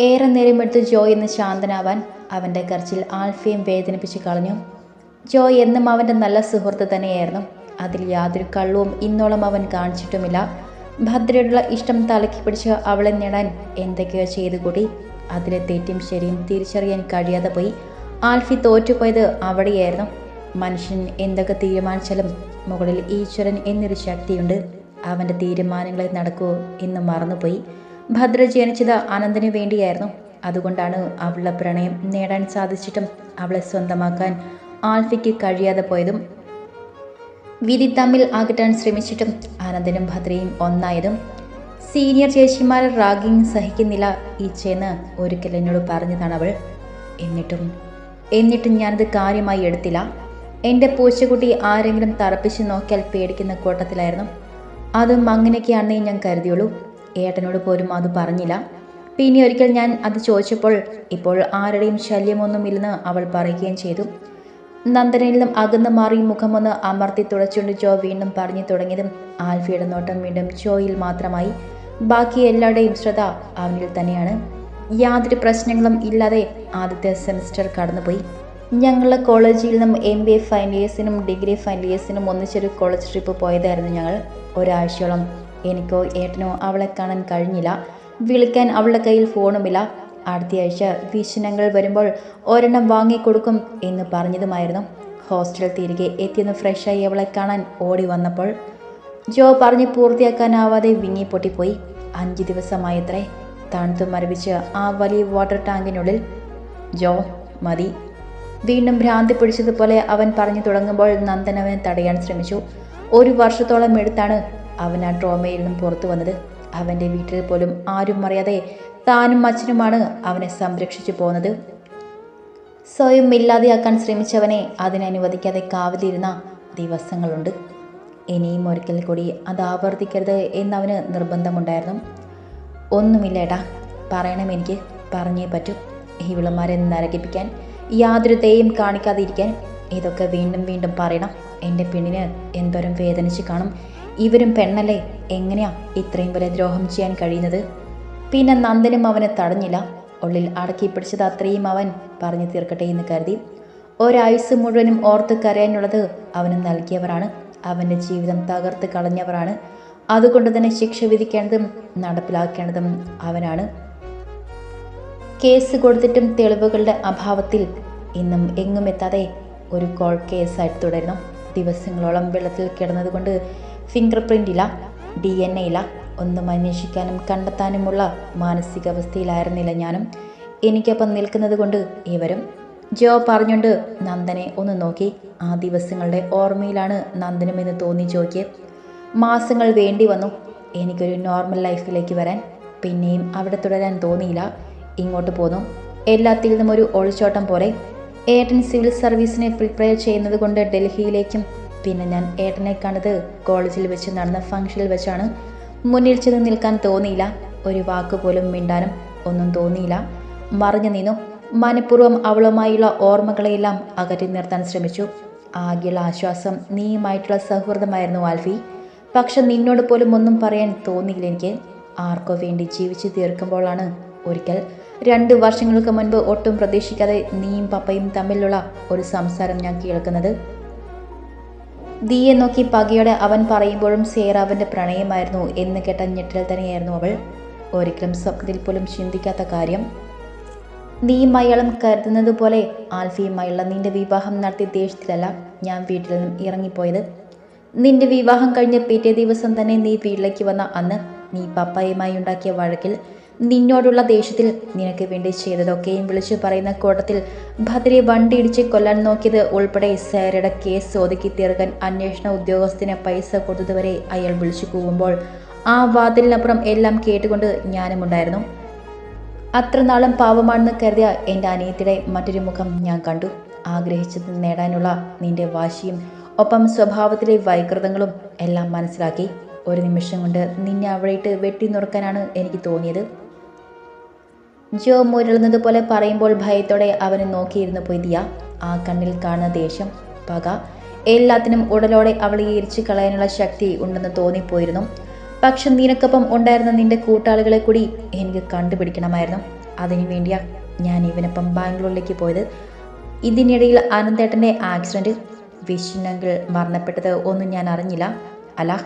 ഏറെ നേരമെടുത്ത് ജോയ് എന്ന് ശാന്തനാവാൻ അവന്റെ കരച്ചിൽ ആൽഫയും വേദനിപ്പിച്ച് കളഞ്ഞു. ജോയ് എന്നും അവന്റെ നല്ല സുഹൃത്ത് തന്നെയായിരുന്നു. അതിൽ യാതൊരു കള്ളവും ഇന്നോളം അവൻ കാണിച്ചിട്ടുമില്ല. ഭദ്രയോടുള്ള ഇഷ്ടം തലക്കി പിടിച്ച് അവളെ നേടാൻ എന്തൊക്കെയോ ചെയ്തു കൂടി അതിലെ തെറ്റും ശരിയും തിരിച്ചറിയാൻ കഴിയാതെ പോയി. ആൽഫി തോറ്റുപോയത് അവിടെയായിരുന്നു. മനുഷ്യൻ എന്തൊക്കെ തീരുമാനിച്ചാലും മുകളിൽ ഈശ്വരൻ എന്നൊരു ശക്തിയുണ്ട്. അവന്റെ തീരുമാനങ്ങളെ നടക്കൂ എന്ന് മറന്നുപോയി. ഭദ്ര ജനിച്ചത് അനന്തിന് വേണ്ടിയായിരുന്നു. അതുകൊണ്ടാണ് അവളുടെ പ്രണയം നേടാൻ സാധിച്ചിട്ടും അവളെ സ്വന്തമാക്കാൻ ആൽഫിക്ക് കഴിയാതെ പോയതും വിധി തമ്മിൽ അകറ്റാൻ ശ്രമിച്ചിട്ടും ആനന്ദനും ഭദ്രയും ഒന്നായതും സീനിയർ ചേച്ചിമാരെ റാഗിങ് സഹിക്കുന്നില്ല ഈച്ചയെന്ന് ഒരിക്കൽ എന്നോട് പറഞ്ഞതാണ് അവൾ. എന്നിട്ടും എന്നിട്ടും ഞാനത് കാര്യമായി എടുത്തില്ല. എന്റെ പൂച്ചക്കുട്ടി ആരെങ്കിലും തറപ്പിച്ച് നോക്കിയാൽ പേടിക്കുന്ന കൂട്ടത്തിലായിരുന്നു. അതും അങ്ങനെയൊക്കെയാണെന്നേ ഞാൻ കരുതിയുള്ളൂ. ഏട്ടനോട് പോലും അത് പറഞ്ഞില്ല. പിന്നെ ഒരിക്കൽ ഞാൻ അത് ചോദിച്ചപ്പോൾ ഇപ്പോൾ ആരുടെയും ശല്യമൊന്നുമില്ലെന്ന് അവൾ പറയുകയും ചെയ്തു. നന്ദനയിൽ നിന്നും അകന്നു മാറി മുഖമൊന്ന് അമർത്തി തുടച്ചുകൊണ്ട് ജോ വീണ്ടും പറഞ്ഞു തുടങ്ങിയതും ആൽഫിയുടെ നോട്ടം വീണ്ടും ജോയിൽ മാത്രമായി. ബാക്കി എല്ലാവരുടെയും ശ്രദ്ധ അവനിൽ തന്നെയാണ്. യാതൊരു പ്രശ്നങ്ങളും ഇല്ലാതെ ആദ്യത്തെ സെമിസ്റ്റർ കടന്നുപോയി. ഞങ്ങളുടെ കോളേജിൽ നിന്നും എം ബി എ ഫൈനൽ ഇയേഴ്സിനും ഡിഗ്രി ഫൈനൽ ഇയേഴ്സിനും ഒന്നിച്ചൊരു കോളേജ് ട്രിപ്പ് പോയതായിരുന്നു ഞങ്ങൾ. ഒരാഴ്ചയോളം എനിക്കോ ഏട്ടനോ അവളെ കാണാൻ കഴിഞ്ഞില്ല. വിളിക്കാൻ അവളുടെ കയ്യിൽ ഫോണുമില്ല. അടുത്തയാഴ്ച വിശനങ്ങൾ വരുമ്പോൾ ഒരെണ്ണം വാങ്ങിക്കൊടുക്കും എന്ന് പറഞ്ഞതുമായിരുന്നു. ഹോസ്റ്റൽ തിരികെ എത്തിയെന്ന് ഫ്രഷായി അവളെ കാണാൻ ഓടി വന്നപ്പോൾ ജോ പറഞ്ഞ് പൂർത്തിയാക്കാനാവാതെ വിങ്ങി പൊട്ടിപ്പോയി. അഞ്ച് ദിവസമായത്രേ തണുത്തു മരവിച്ച് ആ വലിയ വാട്ടർ ടാങ്കിനുള്ളിൽ. ജോ മതി. വീണ്ടും ഭ്രാന്തി പിടിച്ചതുപോലെ അവൻ പറഞ്ഞു തുടങ്ങുമ്പോൾ നന്ദൻ അവനെ തടയാൻ ശ്രമിച്ചു. ഒരു വർഷത്തോളം എടുത്താണ് അവൻ ആ ട്രോമയിൽ നിന്നും പുറത്തു വന്നത് അവന്റെ വീട്ടിൽ പോലും ആരും അറിയാതെ താനും അച്ഛനുമാണ് അവനെ സംരക്ഷിച്ചു പോകുന്നത്. സ്വയം ഇല്ലാതെയാക്കാൻ ശ്രമിച്ചവനെ അതിനനുവദിക്കാതെ കാവലിരുന്ന ദിവസങ്ങളുണ്ട്. ഇനിയും ഒരിക്കൽ കൂടി അത് ആവർത്തിക്കരുത് എന്നവന് നിർബന്ധമുണ്ടായിരുന്നു. ഒന്നുമില്ല ഏട്ടാ പറയണം എനിക്ക് പറഞ്ഞേ പറ്റൂ. ഇവിളന്മാരെ നരകിപ്പിക്കാൻ യാതൊരു ദയും കാണിക്കാതിരിക്കാൻ ഇതൊക്കെ വീണ്ടും വീണ്ടും പറയണം. എന്റെ പെണ്ണിന് എന്തോരം വേദനിച്ച് കാണും. ഇവരും പെണ്ണല്ലേ? എങ്ങനെയാ ഇത്രയും വലിയ ദ്രോഹം ചെയ്യാൻ കഴിയുന്നത്? പിന്നെ നന്ദനും അവനെ തടഞ്ഞില്ല. ഉള്ളിൽ അടക്കി പിടിച്ചത് അത്രയും അവൻ പറഞ്ഞു തീർക്കട്ടെ എന്ന് കരുതി. ഒരായുസ് മുഴുവനും ഓർത്ത് കരയാനുള്ളത് അവന് നൽകിയവരാണ്. അവന്റെ ജീവിതം തകർത്ത് കളഞ്ഞവരാണ്. അതുകൊണ്ട് തന്നെ ശിക്ഷ വിധിക്കേണ്ടതും നടപ്പിലാക്കേണ്ടതും അവനാണ്. കേസ് കൊടുത്തിട്ടും തെളിവുകളുടെ അഭാവത്തിൽ ഇന്നും എങ്ങും എത്താതെ ഒരു കോൾ കേസായിട്ട് തുടരുന്നു. ദിവസങ്ങളോളം വെള്ളത്തിൽ കിടന്നതുകൊണ്ട് ഫിംഗർ പ്രിന്റില്ല ഡി എൻ എ ഇല്ല ഒന്നും അന്വേഷിക്കാനും കണ്ടെത്താനുമുള്ള മാനസികാവസ്ഥയിലായിരുന്നില്ല ഞാനും. എനിക്കൊപ്പം നിൽക്കുന്നത് കൊണ്ട് ഇവരും. ജോ പറഞ്ഞുകൊണ്ട് നന്ദനെ ഒന്ന് നോക്കി. ആ ദിവസങ്ങളുടെ ഓർമ്മയിലാണ് നന്ദനുമെന്ന് തോന്നി ജോയ്ക്ക്. മാസങ്ങൾ വേണ്ടി വന്നു. എനിക്കൊരു നോർമൽ ലൈഫിലേക്ക് വരാൻ പിന്നെയും അവിടെ തുടരാൻ തോന്നിയില്ല. ഇങ്ങോട്ട് പോന്നു. എല്ലാത്തിൽ നിന്നും ഒരു ഒളിച്ചോട്ടം പോലെ. ഏട്ടൻ സിവിൽ സർവീസിനെ പ്രിപ്പയർ ചെയ്യുന്നത് കൊണ്ട് ഡൽഹിയിലേക്കും പിന്നെ ഞാൻ ഏട്ടനെ കണ്ടത് കോളേജിൽ വെച്ച് നടന്ന ഫംഗ്ഷനിൽ വെച്ചാണ്. മുന്നിൽ ചെന്ന് നിൽക്കാൻ തോന്നിയില്ല. ഒരു വാക്ക് പോലും മിണ്ടാനും ഒന്നും തോന്നിയില്ല. മറിഞ്ഞു നിന്നു മനഃപൂർവം അവളുമായുള്ള ഓർമ്മകളെയെല്ലാം അകറ്റി നിർത്താൻ ശ്രമിച്ചു. ആകെയുള്ള ആശ്വാസം നീയുമായിട്ടുള്ള സൗഹൃദമായിരുന്നു ആൽഫി. പക്ഷെ നിന്നോട് പോലും ഒന്നും പറയാൻ തോന്നിയില്ല എനിക്ക്. ആർക്കോ വേണ്ടി ജീവിച്ചു തീർക്കുമ്പോഴാണ് ഒരിക്കൽ. രണ്ട് വർഷങ്ങൾക്ക് മുൻപ് ഒട്ടും പ്രതീക്ഷിക്കാതെ നീയും പപ്പയും തമ്മിലുള്ള ഒരു സംസാരം ഞാൻ കേൾക്കുന്നത്. ദിയെ നോക്കി പകയോടെ അവൻ പറയുമ്പോഴും സേറ അവന്റെ പ്രണയമായിരുന്നു എന്ന് കേട്ട ഞെട്ടൽ തന്നെയായിരുന്നു അവൾ. ഒരിക്കലും സ്വപ്നത്തിൽ പോലും ചിന്തിക്കാത്ത കാര്യം. നീയും അയാളും കരുതുന്നത് പോലെ ആൽഫിയുമായുള്ള നിന്റെ വിവാഹം നടത്തിയ ദേഷ്യത്തിലല്ല ഞാൻ വീട്ടിൽ നിന്നും ഇറങ്ങിപ്പോയത്. നിന്റെ വിവാഹം കഴിഞ്ഞ പിറ്റേ ദിവസം തന്നെ നീ വീട്ടിലേക്ക് വന്ന അന്ന് നീ പപ്പായുമായി ഉണ്ടാക്കിയ വഴക്കിൽ നിന്നോടുള്ള ദേഷ്യത്തിൽ നിനക്ക് വേണ്ടി ചെയ്തതൊക്കെയും വിളിച്ചു പറയുന്ന കൂട്ടത്തിൽ ഭദ്രയെ വണ്ടിയിടിച്ച് കൊല്ലാൻ നോക്കിയത് ഉൾപ്പെടെ സാരയുടെ കേസ് ഒതുക്കി തീർക്കാൻ അന്വേഷണ ഉദ്യോഗസ്ഥന് പൈസ കൊടുത്തതുവരെ അയാൾ വിളിച്ചു കൂവുമ്പോൾ ആ വാതിലിനപ്പുറം എല്ലാം കേട്ടുകൊണ്ട് ഞാനും ഉണ്ടായിരുന്നു. അത്ര നാളും പാവമാണെന്ന് കരുതിയ എന്റെ അനിയത്തിയുടെ മറ്റൊരു മുഖം ഞാൻ കണ്ടു. ആഗ്രഹിച്ചത് നേടാനുള്ള നിന്റെ വാശിയും ഒപ്പം സ്വഭാവത്തിലെ വൈകൃതങ്ങളും എല്ലാം മനസ്സിലാക്കി. ഒരു നിമിഷം കൊണ്ട് നിന്നെ അവിടെയിട്ട് വെട്ടി നുറുക്കാനാണ് എനിക്ക് തോന്നിയത്. ജോ മുരളുന്നത് പോലെ പറയുമ്പോൾ ഭയത്തോടെ അവനെ നോക്കിയിരുന്നു പൊയ്തിയ. ആ കണ്ണിൽ കാണുന്ന ദേഷ്യം പക എല്ലാത്തിനും ഉടലോടെ അവളെ എരിച്ചു കളയാനുള്ള ശക്തി ഉണ്ടെന്ന് തോന്നിപ്പോയിരുന്നു. പക്ഷെ നിനക്കൊപ്പം ഉണ്ടായിരുന്ന നിന്റെ കൂട്ടാളികളെ കൂടി എനിക്ക് കണ്ടുപിടിക്കണമായിരുന്നു. അതിനു വേണ്ടിയാ ഞാൻ ഇവനൊപ്പം ബാംഗ്ലൂരിലേക്ക് പോയത്. ഇതിനിടയിൽ അനന്തേട്ടന്റെ ആക്സിഡന്റ് വിഷ്ണുങ്കിൽ മരണപ്പെട്ടത് ഒന്നും ഞാൻ അറിഞ്ഞില്ല. അല്ല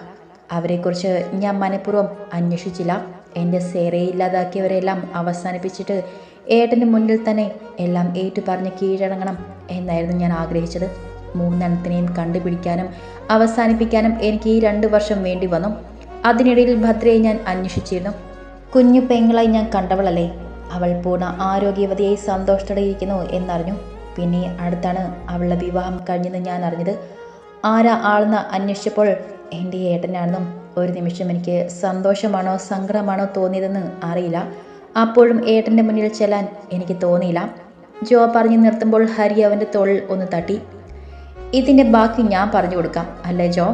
അവരെക്കുറിച്ച് ഞാൻ മനഃപൂർവം അന്വേഷിച്ചില്ല. എന്റെ സേറയെ ഇല്ലാതാക്കിയവരെല്ലാം അവസാനിപ്പിച്ചിട്ട് ഏട്ടന്റെ മുന്നിൽ തന്നെ എല്ലാം ഏറ്റു പറഞ്ഞ് കീഴടങ്ങണം എന്നായിരുന്നു ഞാൻ ആഗ്രഹിച്ചത്. മൂന്നെണ്ണത്തിനെയും കണ്ടുപിടിക്കാനും അവസാനിപ്പിക്കാനും എനിക്ക് ഈ രണ്ട് വർഷം വേണ്ടി വന്നു. അതിനിടയിൽ ഭദ്രയെ ഞാൻ അന്വേഷിച്ചിരുന്നു. കുഞ്ഞു പെങ്ങളായി ഞാൻ കണ്ടവളല്ലേ? അവൾ പൂർണ ആരോഗ്യവതിയായി സന്തോഷത്തോടെ ഇരിക്കുന്നു എന്നറിഞ്ഞു. പിന്നെ അടുത്താണ് അവളുടെ വിവാഹം കഴിഞ്ഞെന്ന് ഞാൻ അറിഞ്ഞത്. ആരാ ആളെന്ന് അന്വേഷിച്ചപ്പോൾ എന്റെ ഏട്ടനാണെന്നും ഒരു നിമിഷം എനിക്ക് സന്തോഷമാണോ സങ്കടമാണോ തോന്നിയതെന്ന് അറിയില്ല. അപ്പോഴും ഏട്ടന്റെ മുന്നിൽ ചെല്ലാൻ എനിക്ക് തോന്നിയില്ല. ജോ പറഞ്ഞു നിർത്തുമ്പോൾ ഹരി അവന്റെ തോളിൽ ഒന്ന് തട്ടി. ഇതിന്റെ ബാക്കി ഞാൻ പറഞ്ഞു കൊടുക്കാം അല്ലേ ജോ?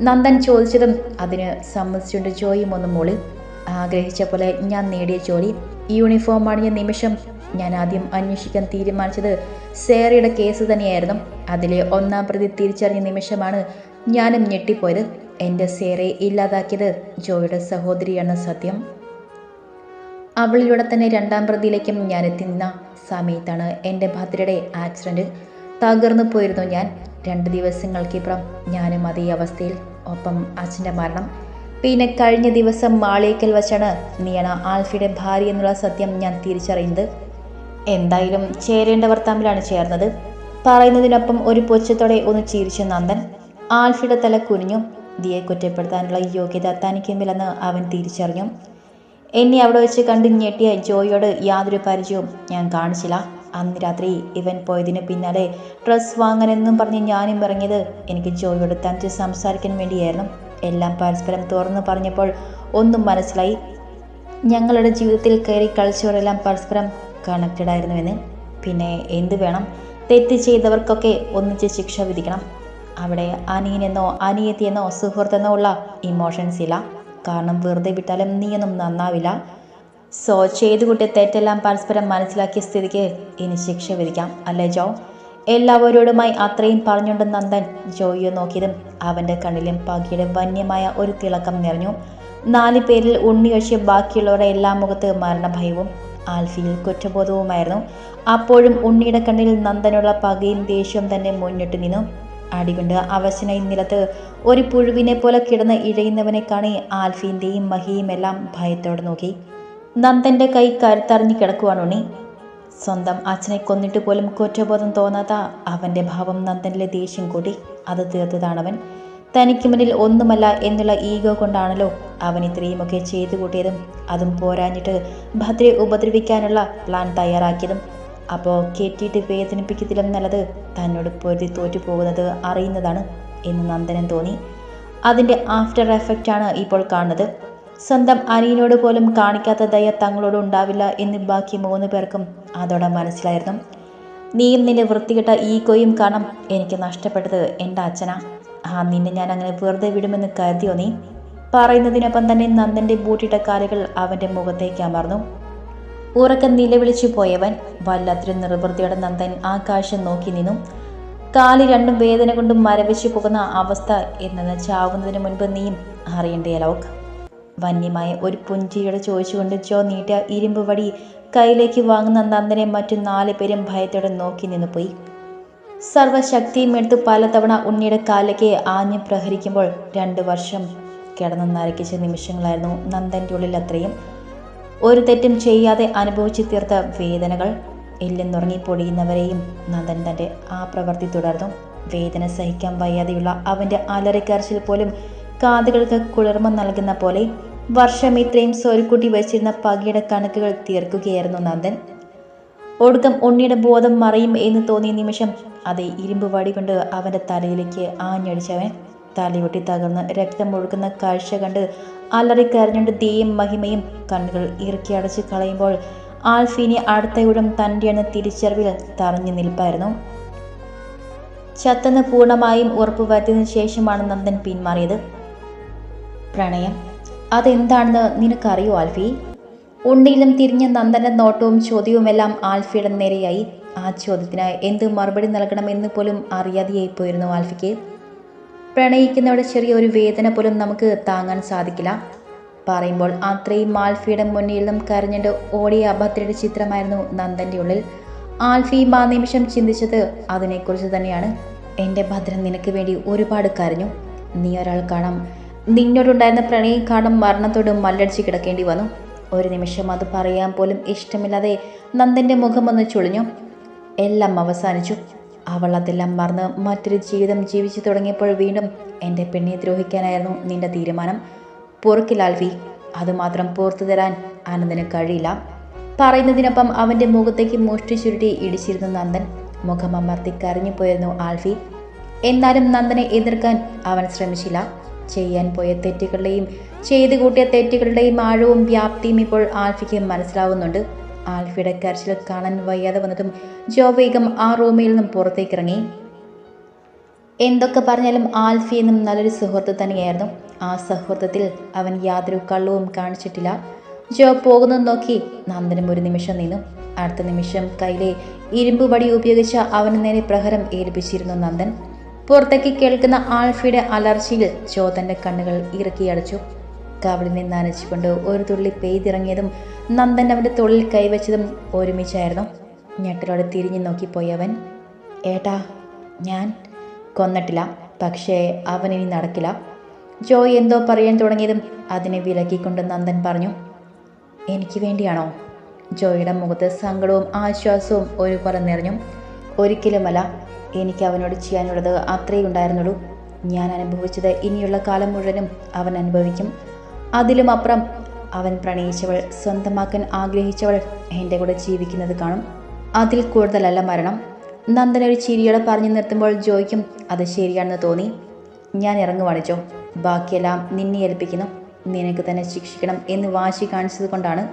നന്ദൻ ചോദിച്ചതും അതിന് സമ്മതിച്ചുകൊണ്ട് ജോയും ഒന്ന് മോളിൽ ആഗ്രഹിച്ച പോലെ ഞാൻ നേടിയ ജോലി. യൂണിഫോം അണിഞ്ഞ നിമിഷം ഞാൻ ആദ്യം അന്വേഷിക്കാൻ തീരുമാനിച്ചത് സേറയുടെ കേസ് തന്നെയായിരുന്നു. അതിലെ ഒന്നാം പ്രതി തിരിച്ചറിഞ്ഞ നിമിഷമാണ് ഞാനും ഞെട്ടിപ്പോയത്. എന്റെ സേറെ ഇല്ലാതാക്കിയത് ജോയുടെ സഹോദരിയാണ് സത്യം. അവളിലൂടെ തന്നെ രണ്ടാം പ്രതിയിലേക്കും ഞാൻ എത്തി നിന്ന സമയത്താണ് എന്റെ ഭദ്രയുടെ ആക്സിഡന്റ് തകർന്നു പോയിരുന്നു ഞാൻ. രണ്ട് ദിവസങ്ങൾക്കിപ്പുറം ഞാനും അതേ അവസ്ഥയിൽ ഒപ്പം അച്ഛന്റെ മരണം. പിന്നെ കഴിഞ്ഞ ദിവസം മാളിയേക്കൽ വച്ചാണ് നീയാണ് ആൽഫിയുടെ ഭാര്യ എന്നുള്ള സത്യം ഞാൻ തിരിച്ചറിയുന്നത്. എന്തായാലും ചേരേണ്ടവർ തമ്മിലാണ് ചേർന്നത്. പറയുന്നതിനൊപ്പം ഒരു പൊച്ചത്തോടെ ഒന്ന് ചിരിച്ചു നന്ദൻ ആൽഫിയുടെ തല കുനിഞ്ഞു. ദിയെ കുറ്റപ്പെടുത്താനുള്ള യോഗ്യത തനിക്കുമില്ലെന്ന് അവൻ തിരിച്ചറിഞ്ഞു. എന്നെ അവിടെ വെച്ച് കണ്ടു ഞെട്ടിയ ജോയിയോട് യാതൊരു പരിചയവും ഞാൻ കാണിച്ചില്ല. അന്ന് രാത്രി ഇവൻ പോയതിന് പിന്നാലെ ഡ്രസ് വാങ്ങാനെന്നും പറഞ്ഞ് ഞാനും ഇറങ്ങിയത് എനിക്ക് ജോയിയോട് തനിച്ച് സംസാരിക്കാൻ വേണ്ടിയായിരുന്നു. എല്ലാം പരസ്പരം തുറന്നു പറഞ്ഞപ്പോൾ ഒന്നും മനസ്സിലായി. ഞങ്ങളുടെ ജീവിതത്തിൽ കയറി കളിച്ചവരെല്ലാം പരസ്പരം കണക്റ്റഡ് ആയിരുന്നുവെന്ന്. പിന്നെ എന്ത് വേണം? തെറ്റ് ചെയ്തവർക്കൊക്കെ ഒന്നിച്ച് ശിക്ഷ വിധിക്കണം. അവിടെ അനിയനെന്നോ അനിയത്തിയെന്നോ സുഹൃത്തെന്നോ ഉള്ള ഇമോഷൻസ് ഇല്ല കാരണം വെറുതെ വിട്ടാലും നീയൊന്നും നന്നാവില്ല. സോ ചെയ്തു കൂട്ടിയ തെറ്റെല്ലാം പരസ്പരം മനസ്സിലാക്കിയ സ്ഥിതിക്ക് ഇനി ശിക്ഷ വിധിക്കാം. അല്ലേ ജോ? എല്ലാവരോടുമായി അത്രയും പറഞ്ഞുകൊണ്ട് നന്ദൻ ജോയിയെ നോക്കിയതും അവന്റെ കണ്ണിലും പകിയുടെ വന്യമായ ഒരു തിളക്കം നിറഞ്ഞു. നാല് പേരിൽ ഉണ്ണിയൊഴിച്ച് ബാക്കിയുള്ളവരുടെ എല്ലാ മുഖത്ത് മരണഭയവും ആൽഫിയിൽ കുറ്റബോധവുമായിരുന്നു. അപ്പോഴും ഉണ്ണിയുടെ കണ്ണിൽ നന്ദനുള്ള പകയും ദേഷ്യവും തന്നെ മുന്നിട്ട് നിന്നു. അടികൊണ്ട് അവശനായി നിലത്ത് ഒരു പുഴുവിനെ പോലെ കിടന്ന് ഇഴയുന്നവനെ കാണി ആൽഫിന്റെയും മഹിയും എല്ലാം ഭയത്തോടെ നോക്കി. നന്ദന്റെ കൈ കരുത്തറിഞ്ഞ് കിടക്കുവാണ് ഉണ്ണി. സ്വന്തം അച്ഛനെ കൊന്നിട്ട് പോലും കുറ്റബോധം തോന്നാത്ത അവന്റെ ഭാവം നന്ദനിലെ ദേഷ്യം കൂടി അത് തീർത്തതാണവൻ. തനിക്ക് മുന്നിൽ ഒന്നുമല്ല എന്നുള്ള ഈഗോ കൊണ്ടാണല്ലോ അവൻ ഇത്രയുമൊക്കെ ചെയ്തു കൂട്ടിയതും. അതും പോരാഞ്ഞിട്ട് ഭദ്രയെ ഉപദ്രവിക്കാനുള്ള പ്ലാൻ തയ്യാറാക്കിയതും. അപ്പോൾ കേട്ടിട്ട് വേദനിപ്പിക്കത്തിലും നല്ലത് തന്നോട് പൊരുതി തോറ്റു പോകുന്നത് അറിയുന്നതാണ് എന്ന് നന്ദനൻ തോന്നി. അതിന്റെ ആഫ്റ്റർ എഫക്റ്റാണ് ഇപ്പോൾ കാണുന്നത്. സ്വന്തം അനിയനോട് പോലും കാണിക്കാത്ത ദയ തങ്ങളോട് ഉണ്ടാവില്ല എന്ന് ബാക്കി മൂന്ന് പേർക്കും അതോടെ മനസ്സിലായിരുന്നു. നീയും നിന്റെ വൃത്തികെട്ട ഈഗോയും കാരണം എനിക്ക് നഷ്ടപ്പെട്ടത് എന്റെ അച്ഛനാ. ആ നിന്നെ ഞാൻ അങ്ങനെ വെറുതെ വിടുമെന്ന് കരുതിയോ നീ? പറയുന്നതിനൊപ്പം തന്നെ നന്ദന്റെ ബൂട്ടിട്ട കാലുകൾ അവന്റെ മുഖത്തേക്ക് അമർന്നു. ഉറക്കം നിലവിളിച്ചു പോയവൻ വല്ലാത്തൊരു നിർവൃത്തിയോടെ നന്ദൻ ആകാശം നോക്കി നിന്നു. കാൽ രണ്ടും വേദന കൊണ്ടും മരവിച്ചു പോകുന്ന അവസ്ഥ എന്നത് ചാവുന്നതിന് മുൻപ് നീയും അറിയണ്ടേ ലോക് വന്യമായ ഒരു പുഞ്ചിരിയോടെ ചോദിച്ചുകൊണ്ട് ജോ നീട്ടിയ ഇരുമ്പ് വടി കയ്യിലേക്ക് വാങ്ങുന്ന നന്ദനെ മറ്റു നാല് പേരും ഭയത്തോടെ നോക്കി നിന്നു പോയി. സർവശക്തിയും എടുത്ത് പലതവണ ഉണ്ണിയുടെ കാലിലേക്ക് ആഞ്ഞു പ്രഹരിക്കുമ്പോൾ രണ്ട് വർഷം കിടന്ന് നരക്കിച്ച നിമിഷങ്ങളായിരുന്നു നന്ദന്റെ ഉള്ളിൽ അത്രയും ഒരു തെറ്റും ചെയ്യാതെ അനുഭവിച്ചു തീർത്ത വേദനകൾ. എല്ലെന്നുറങ്ങി പൊടിയുന്നവരെയും നന്ദൻ തന്റെ ആ പ്രവൃത്തി തുടർന്നു. വേദന സഹിക്കാൻ വയ്യാതെയുള്ള അവന്റെ അലറിക്കരച്ചിൽ പോലും കാതുകൾക്ക് കുളിർമ നൽകുന്ന പോലെ വർഷം ഇത്രയും സ്വരുക്കൂട്ടി വെച്ചിരുന്ന പകയുടെ കണക്കുകൾ തീർക്കുകയായിരുന്നു നന്ദൻ. ഒടുക്കം ഉണ്ണിയുടെ ബോധം മറയും എന്ന് തോന്നിയ നിമിഷം അതേ ഇരുമ്പ് വടി കൊണ്ട് അവന്റെ തലയിലേക്ക് ആഞ്ഞടിച്ചവൻ തലയൊട്ടി തകർന്ന് രക്തം ഒഴുകുന്ന കാഴ്ച കണ്ട് അലറിക്കരഞ്ഞുകൊണ്ട് തീയും മഹിമയും കണ്ണുകൾ ഇറുക്കി അടച്ച് കളയുമ്പോൾ ആൽഫീനെ അടുത്തയുടം തന്റെയെന്ന് തിരിച്ചറിവിൽ തറഞ്ഞു നിൽപ്പായിരുന്നു. ചത്തെന്ന് പൂർണമായും ഉറപ്പുവരുത്തിയതിനു ശേഷമാണ് നന്ദൻ പിന്മാറിയത്. പ്രണയം അതെന്താണെന്ന് നിനക്കറിയോ ആൽഫി? ഉണ്ടിയിലും തിരിഞ്ഞ നന്ദന്റെ നോട്ടവും ചോദ്യവുമെല്ലാം ആൽഫിയുടെ നേരെയായി. ആ ചോദ്യത്തിന് എന്ത് മറുപടി നൽകണമെന്ന് പോലും അറിയാതെയായി പോയിരുന്നു ആൽഫിക്ക്. പ്രണയിക്കുന്നവരുടെ ചെറിയൊരു വേദന പോലും നമുക്ക് താങ്ങാൻ സാധിക്കില്ല. പറയുമ്പോൾ അത്രയും ആൽഫിയുടെ മുന്നിൽ നിന്നും കരഞ്ഞിട്ട് ഓടിയ അഭദ്രയുടെ ചിത്രമായിരുന്നു നന്ദന്റെ ഉള്ളിൽ. ആൽഫിയും ആ നിമിഷം ചിന്തിച്ചത് അതിനെക്കുറിച്ച് തന്നെയാണ്. എന്റെ ഭദ്രൻ നിനക്ക് വേണ്ടി ഒരുപാട് കരഞ്ഞു. നീ ഒരാൾ കാണാം. നിന്നോടുണ്ടായിരുന്ന പ്രണയം കാണും മരണത്തോട് മല്ലടിച്ച് കിടക്കേണ്ടി വന്നു. ഒരു നിമിഷം അത് പറയാൻ പോലും ഇഷ്ടമില്ലാതെ നന്ദന്റെ മുഖമൊന്ന് ചുളിഞ്ഞു. എല്ലാം അവസാനിച്ചു. അവൾ അതെല്ലാം മറന്ന് മറ്റൊരു ജീവിതം ജീവിച്ചു തുടങ്ങിയപ്പോൾ വീണ്ടും എന്റെ പെണ്ണെ ദ്രോഹിക്കാനായിരുന്നു നിന്റെ തീരുമാനം. പൊറുക്കില്ല ആൽഫി അതുമാത്രം പുറത്തു തരാൻ ആനന്ദിന് കഴിയില്ല. പറയുന്നതിനൊപ്പം അവന്റെ മുഖത്തേക്ക് മുഷ്ടി ചുരുട്ടി ഇടിച്ചിരുന്നു നന്ദൻ മുഖം അമർത്തി കരഞ്ഞു പോയിരുന്നു ആൽഫി എന്നാലും നന്ദനെ എതിർക്കാൻ അവൻ ശ്രമിച്ചില്ല. ചെയ്യാൻ പോയ തെറ്റുകളുടെയും ചെയ്തു കൂട്ടിയ തെറ്റുകളുടെയും ആഴവും വ്യാപ്തിയും ഇപ്പോൾ ആൽഫിക്ക് മനസ്സിലാവുന്നുണ്ട്. ആൽഫിയുടെ കരച്ചിൽ കാണാൻ വയ്യാതെ വന്നതും ജോ വേഗം ആ റൂമിൽ നിന്നും പുറത്തേക്ക് ഇറങ്ങി എന്തൊക്കെ പറഞ്ഞാലും ആൽഫി എന്നും നല്ലൊരു സുഹൃത്ത് തന്നെയായിരുന്നു. ആ സൗഹൃദത്തിൽ അവൻ യാതൊരു കള്ളവും കാണിച്ചിട്ടില്ല. ജോ പോകുന്നത് നോക്കി നന്ദനും ഒരു നിമിഷം നിന്നു. അടുത്ത നിമിഷം കയ്യിലെ ഇരുമ്പ് വടി ഉപയോഗിച്ച് അവന് നേരെ പ്രഹരം ഏൽപ്പിച്ചിരുന്നു നന്ദൻ. പുറത്തേക്ക് കേൾക്കുന്ന ആൽഫിയുടെ അലർച്ചയിൽ ജോ തന്റെ കണ്ണുകൾ ഇറുക്കിയടച്ചു കവളിൽ നിന്ന് നനച്ചുകൊണ്ട് ഒരു തുള്ളി പെയ്തിറങ്ങിയതും നന്ദൻ അവന്റെ തൊള്ളിൽ കൈവച്ചതും ഒരുമിച്ചായിരുന്നു. ഞെട്ടലോടെ തിരിഞ്ഞു നോക്കിപ്പോയവൻ ഏട്ടാ ഞാൻ കൊന്നിട്ടില്ല. പക്ഷേ അവനിനി നടക്കില്ല ജോയ് എന്തോ പറയാൻ തുടങ്ങിയതും അതിനെ വിലക്കിക്കൊണ്ട് നന്ദൻ പറഞ്ഞു. എനിക്ക് വേണ്ടിയാണോ ജോയിയുടെ മുഖത്ത് സങ്കടവും ആശ്വാസവും ഒരുപോലെ നിറഞ്ഞു. ഒരിക്കലുമല്ല. എനിക്ക് അവനോട് ചെയ്യാനുള്ളത് അത്രയും ഉണ്ടായിരുന്നുള്ളൂ. ഞാൻ അനുഭവിച്ചത് ഇനിയുള്ള കാലം മുഴുവനും അവൻ അനുഭവിക്കും. അതിലും അപ്പുറം അവൻ പ്രണയിച്ചവൾ സ്വന്തമാക്കാൻ ആഗ്രഹിച്ചവൾ എന്റെ കൂടെ ജീവിക്കുന്നത് കാണും. അതിൽ കൂടുതലല്ല മരണം. നന്ദൻ ഒരു ചിരിയോടെ പറഞ്ഞു നിർത്തുമ്പോൾ ജോയ്ക്കും അത് ശരിയാണെന്ന് തോന്നി. ഞാൻ ഇറങ്ങുവാണ് ജോ. ബാക്കിയെല്ലാം നിന്നെ ഏൽപ്പിക്കുന്നു. നിനക്ക് തന്നെ ശിക്ഷിക്കണം എന്ന് വാശി കാണിച്ചത് കൊണ്ടാണ്.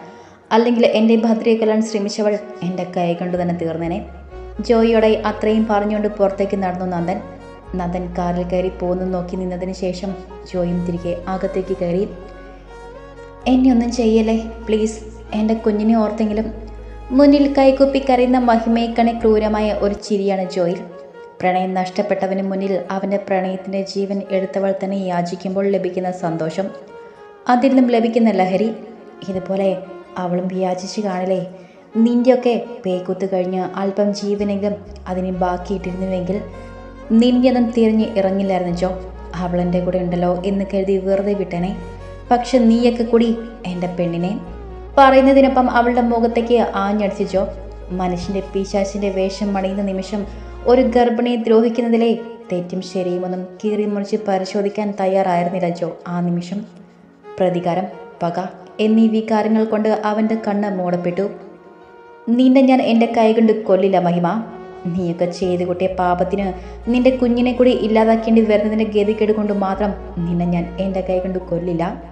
അല്ലെങ്കിൽ എന്റെ ഭദ്രയെ കൊല്ലാൻ ശ്രമിച്ചവൾ എന്റെ കൈ കൊണ്ട് തന്നെ തീർന്നേനെ. ജോയിയോടെ അത്രയും പറഞ്ഞുകൊണ്ട് പുറത്തേക്ക് നടന്നു നന്ദൻ. നന്ദൻ കാറിൽ കയറി പോന്നു നോക്കി നിന്നതിന് ശേഷം ജോയും തിരികെ അകത്തേക്ക് കയറി എന്നെ ഒന്നും ചെയ്യല്ലേ? പ്ലീസ് എന്റെ കുഞ്ഞിനെ ഓർത്തെങ്കിലും. മുന്നിൽ കൈകുപ്പി കരയുന്ന മഹിമയേക്കണെ ക്രൂരമായ ഒരു ചിരിയാണ് ജോയിൽ. പ്രണയം നഷ്ടപ്പെട്ടവന് മുന്നിൽ അവന്റെ പ്രണയത്തിന്റെ ജീവൻ എടുത്തവൾ തന്നെ യാചിക്കുമ്പോൾ ലഭിക്കുന്ന സന്തോഷം. അതിൽ നിന്നും ലഭിക്കുന്ന ലഹരി. ഇതുപോലെ അവളും വ്യാജിച്ച് കാണില്ലേ? നിന്റെയൊക്കെ പേക്കുത്ത് കഴിഞ്ഞ് അല്പം ജീവനെങ്കിലും അതിന് ബാക്കിയിട്ടിരുന്നുവെങ്കിൽ നിന്നെയൊന്നും തിരിഞ്ഞ് ഇറങ്ങില്ലായിരുന്നു ജോ. അവളെന്റെ കൂടെ ഉണ്ടല്ലോ എന്ന് കരുതി വെറുതെ വിട്ടനെ. പക്ഷെ നീയൊക്കെ കൂടി എന്റെ പെണ്ണിനെ. പറയുന്നതിനൊപ്പം അവളുടെ മുഖത്തേക്ക് ആഞ്ഞടിച്ചു ജോ മനുഷ്യന്റെ പീശാശിന്റെ വേഷം മണിയുന്ന നിമിഷം ഒരു ഗർഭിണിയെ ദ്രോഹിക്കുന്നതിലെ തെറ്റും ശരിയുമൊന്നും കീറി മുറിച്ച് പരിശോധിക്കാൻ തയ്യാറായിരുന്നില്ല ജോ ആ നിമിഷം പ്രതികാരം പക എന്നീ വികാരങ്ങൾ കൊണ്ട് അവന്റെ കണ്ണ് മൂടപ്പെട്ടു. നിന്നെ ഞാൻ എന്റെ കൈകൊണ്ട് കൊല്ലില്ല മഹിമ. നീയൊക്കെ ചെയ്തു കൂട്ടിയ പാപത്തിന് നിന്റെ കുഞ്ഞിനെ കൂടി ഇല്ലാതാക്കേണ്ടി വരുന്നതിന്റെ ഗതികേട് കൊണ്ട് മാത്രം നിന്നെ ഞാൻ എന്റെ കൈകൊണ്ട് കൊല്ലില്ല.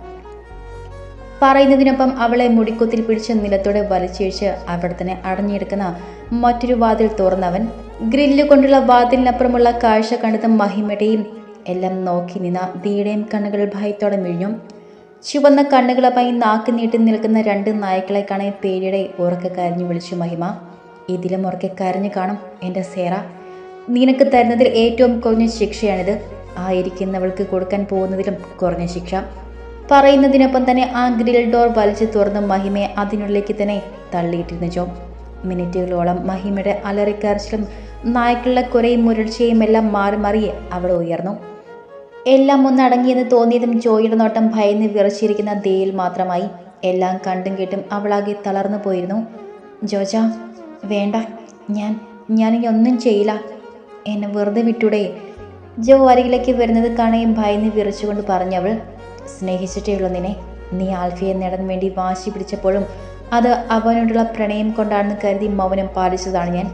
പറയുന്നതിനൊപ്പം അവളെ മുടിക്കുത്തിൽ പിടിച്ച് നിലത്തോടെ വലിച്ചേഴിച്ച് അവിടെ തന്നെ അടഞ്ഞെടുക്കുന്ന മറ്റൊരു വാതിൽ തുറന്നവൻ ഗ്രില്ല് കൊണ്ടുള്ള വാതിലിനപ്പുറമുള്ള കാഴ്ച കണ്ടത് മഹിമയുടെയും എല്ലാം നോക്കി നിന്ന ദീയുടെയും കണ്ണുകൾ ഭയത്തോടെ മിഴിഞ്ഞു. ചുവന്ന കണ്ണുകളുമായി നാക്ക് നീട്ടി നിൽക്കുന്ന രണ്ട് നായ്ക്കളെ കാണാൻ പേടിയുടെ ഉറക്കെ കരഞ്ഞു വിളിച്ചു മഹിമ. ഇതിലും ഉറക്കെ കരഞ്ഞു കാണും എന്റെ സേറ. നിനക്ക് തരുന്നതിൽ ഏറ്റവും കുറഞ്ഞ ശിക്ഷയാണിത്. ആയിരിക്കുന്നവൾക്ക് കൊടുക്കാൻ പോകുന്നതിലും കുറഞ്ഞ ശിക്ഷ. പറയുന്നതിനൊപ്പം തന്നെ ആ ഗ്രിൽ ഡോർ വലിച്ചു തുറന്ന് മഹിമയെ അതിനുള്ളിലേക്ക് തന്നെ തള്ളിയിട്ടിരുന്നു ജോ. മിനിറ്റുകളോളം മഹിമയുടെ അലറിക്കരച്ചിലും നായ്ക്കളുടെ കുരയും മുരൾച്ചയും എല്ലാം മാറി മാറി അവിടെ ഉയർന്നു. എല്ലാം ഒന്നടങ്ങിയെന്ന് തോന്നിയതും ജോയിയുടെ നോട്ടം ഭയന്ന് വിറച്ചിരിക്കുന്ന ദേയിൽ മാത്രമായി എല്ലാം കണ്ടും കേട്ടും അവളാകെ തളർന്നു പോയിരുന്നു. ജോജ വേണ്ട ഞാൻ ഞാനിനി ഒന്നും ചെയ്യില്ല. എന്നെ വെറുതെ വിട്ടൂടെ. ജോ അരികിലേക്ക് വരുന്നത് കാണുകയും ഭയന്ന് വിറച്ചുകൊണ്ട് പറഞ്ഞവൾ സ്നേഹിച്ചിട്ടേ ഉള്ളൂ നിന്നെ നീ ആൽഫിയെ നേടാൻ വേണ്ടി വാശി പിടിച്ചപ്പോഴും അത് അവനോടുള്ള പ്രണയം കൊണ്ടാണെന്ന് കരുതി മൗനം പാലിച്ചതാണ് ഞാൻ.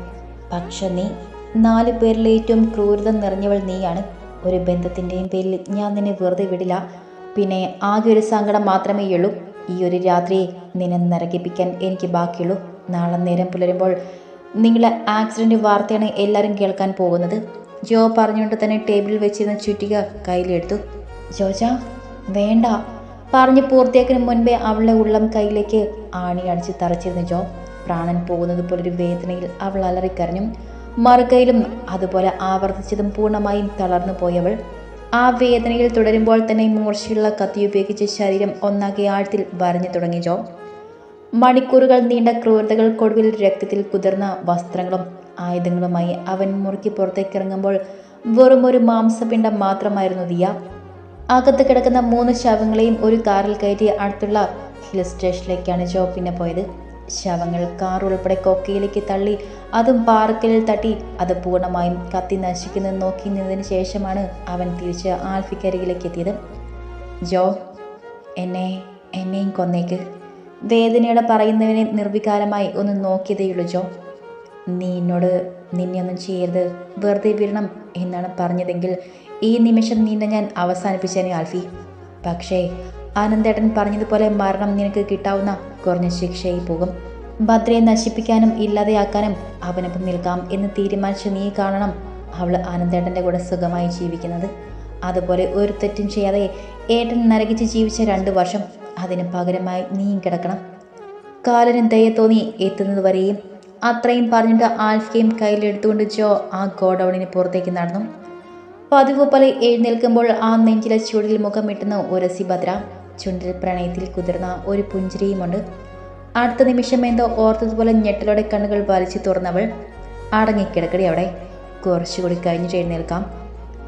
പക്ഷെ നീ നാല് പേരിൽ ഏറ്റവും ക്രൂരത നിറഞ്ഞവൾ നീയാണ്. ഒരു ബന്ധത്തിന്റെയും പേരിൽ ഞാൻ നിന്നെ വെറുതെ വിടില്ല. പിന്നെ ആകെ ഒരു സങ്കടം മാത്രമേ ഉള്ളൂ. ഈ ഒരു രാത്രിയെ നിന്നെ നരകിപ്പിക്കാൻ എനിക്ക് ബാക്കിയുള്ളൂ. നാളെ നേരം പുലരുമ്പോൾ നിങ്ങളെ ആക്സിഡന്റ് വാർത്തയാണ് എല്ലാവരും കേൾക്കാൻ പോകുന്നത്. ജോ പറഞ്ഞുകൊണ്ട് തന്നെ ടേബിളിൽ വെച്ചിരുന്ന ചുറ്റിക കയ്യിലെടുത്തു. ജോജ വേണ്ട. പറഞ്ഞ് പൂർത്തിയാക്കിന് മുൻപേ അവളുടെ ഉള്ളം കയ്യിലേക്ക് ആണി അടിച്ച് തറച്ചിരുന്നു ജോ. പ്രാണൻ പോകുന്നത് പോലൊരു വേദനയിൽ അവൾ അലറിക്കരഞ്ഞു. മറുകയിലും അതുപോലെ ആവർത്തിച്ചതും പൂർണമായും തളർന്നു പോയവൾ ആ വേദനയിൽ തുടരുമ്പോൾ തന്നെ മൂർച്ചയുള്ള കത്തി ഉപയോഗിച്ച് ശരീരം ഒന്നാകെ ആഴത്തിൽ വരഞ്ഞു തുടങ്ങി ജോ. മണിക്കൂറുകൾ നീണ്ട ക്രൂരതകൾക്കൊടുവിൽ രക്തത്തിൽ കുതിർന്ന വസ്ത്രങ്ങളും ആയുധങ്ങളുമായി അവൻ മുറുക്കി പുറത്തേക്കിറങ്ങുമ്പോൾ വെറും ഒരു മാംസപിണ്ഡം മാത്രമായിരുന്നു ദിയ. അകത്ത് കിടക്കുന്ന മൂന്ന് ശവങ്ങളെയും ഒരു കാറിൽ കയറ്റി അടുത്തുള്ള ഹിൽ സ്റ്റേഷനിലേക്കാണ് ജോ പിന്നെ പോയത്. ശവങ്ങൾ കാർ ഉൾപ്പെടെ കൊക്കയിലേക്ക് തള്ളി അതും പാറക്കലിൽ തട്ടി. അത് പൂർണമായും കത്തി നശിക്കുന്നത് നോക്കി നിന്നതിന് ശേഷമാണ് അവൻ തിരിച്ച് ആൽഫിക്കരികിലേക്ക് എത്തിയത്. ജോ എന്നെ എന്നെയും കൊന്നേക്ക്. വേദനയോടെ പറയുന്നവനെ നിർവികാരമായി ഒന്ന് നോക്കിയതേയുള്ളൂ ജോ. നീ എന്നോട് നിന്നെ ഒന്നും ചെയ്യരുത് വെറുതെ വിടണം എന്നാണ് പറഞ്ഞതെങ്കിൽ ഈ നിമിഷം നിന്നെ ഞാൻ അവസാനിപ്പിച്ചേനെ ആൽഫി. പക്ഷേ ആനന്ദേട്ടൻ പറഞ്ഞതുപോലെ മരണം നിനക്ക് കിട്ടാവുന്ന കുറഞ്ഞ ശിക്ഷയായി പോകും. ഭദ്രയെ നശിപ്പിക്കാനും ഇല്ലാതെയാക്കാനും അവനൊപ്പം നിൽക്കാം എന്ന് തീരുമാനിച്ച് നീ കാണണം അവൾ ആനന്ദേട്ടന്റെ കൂടെ സുഖമായി ജീവിക്കുന്നത്. അതുപോലെ ഒരു തെറ്റും ചെയ്യാതെ ഏട്ടൻ നരകിച്ച് ജീവിച്ച രണ്ട് വർഷം അതിന് പകരമായി നീയും കിടക്കണം. കാലന് ദയ തോന്നി എത്തുന്നതുവരെയും അത്രയും പറഞ്ഞിട്ട് ആൽഫിയും കയ്യിലെടുത്തുകൊണ്ട് ജോ ആ ഗോഡൌണിന് പുറത്തേക്ക് നടന്നു. പതിവ് പോലെ എഴുന്നേൽക്കുമ്പോൾ ആ നെഞ്ചിലെ ചൂടിൽ മുഖമിട്ടുന്ന ഉരസി ഭദ്ര. ചുണ്ടിൽ പ്രണയത്തിൽ കുതിർന്ന ഒരു പുഞ്ചിരിയുമുണ്ട്. അടുത്ത നിമിഷം എന്തോ ഓർത്തതുപോലെ ഞെട്ടലോടെ കണ്ണുകൾ വലിച്ചു തുറന്നവൾ അടങ്ങിക്കിടക്കടി അവിടെ. കുറച്ചുകൂടി കഴിഞ്ഞിട്ട് എഴുന്നേൽക്കാം.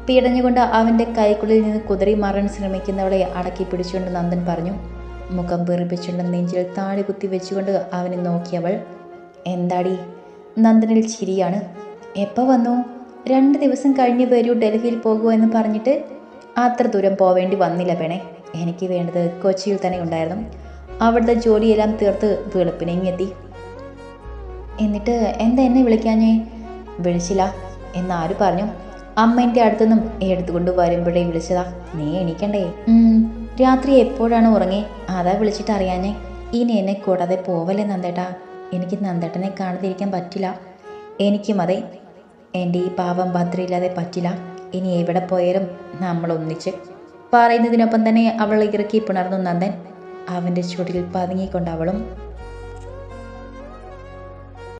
പിടഞ്ഞുകൊണ്ട് അവന്റെ കൈക്കുള്ളിൽ നിന്ന് കുതിരി മാറാൻ ശ്രമിക്കുന്നവളെ അടക്കി പിടിച്ചുകൊണ്ട് നന്ദൻ പറഞ്ഞു. മുഖം വീർപ്പിച്ചുകൊണ്ട് നെഞ്ചിൽ താടി കുത്തി വെച്ചുകൊണ്ട് അവനെ നോക്കിയവൾ എന്താടി? നന്ദനിൽ ചിരിയാണ്. എപ്പോൾ വന്നു? രണ്ട് ദിവസം കഴിഞ്ഞ് വരൂ ഡൽഹിയിൽ പോകുമോ എന്ന് പറഞ്ഞിട്ട് അത്ര ദൂരം പോവേണ്ടി വന്നില്ല പെണേ. എനിക്ക് വേണ്ടത് കൊച്ചിയിൽ തന്നെ ഉണ്ടായിരുന്നു. അവിടുത്തെ ജോലിയെല്ലാം തീർത്ത് വെളുപ്പിനെങ്ങെത്തി എന്നിട്ട് എന്താ എന്നെ വിളിക്കാഞ്ഞേ? വിളിച്ചില്ല. എന്നാര് പറഞ്ഞു? അമ്മേന്റെ അടുത്തുനിന്നും എടുത്തുകൊണ്ട് വരുമ്പോഴേ വിളിച്ചതാ. നീ എണീക്കണ്ടേ? രാത്രി എപ്പോഴാണ് ഉറങ്ങി? അതാ വിളിച്ചിട്ട് അറിയാഞ്ഞേ. ഇനി എന്നെ കൂടാതെ പോവല്ലേ നന്ദേട്ടാ. എനിക്ക് നന്ദേട്ടനെ കാണാതിരിക്കാൻ പറ്റില്ല. എനിക്കും അതെ. എന്റെ ഈ പാവം ഭദ്രയില്ലാതെ പറ്റില്ല. ഇനി എവിടെ പോയാലും നമ്മൾ ഒന്നിച്ച്. പറയുന്നതിനൊപ്പം തന്നെ അവൾ ഇറക്കി പുണർന്നു നന്ദൻ. അവന്റെ ചുടിയിൽ പതുങ്ങിക്കൊണ്ട് അവളും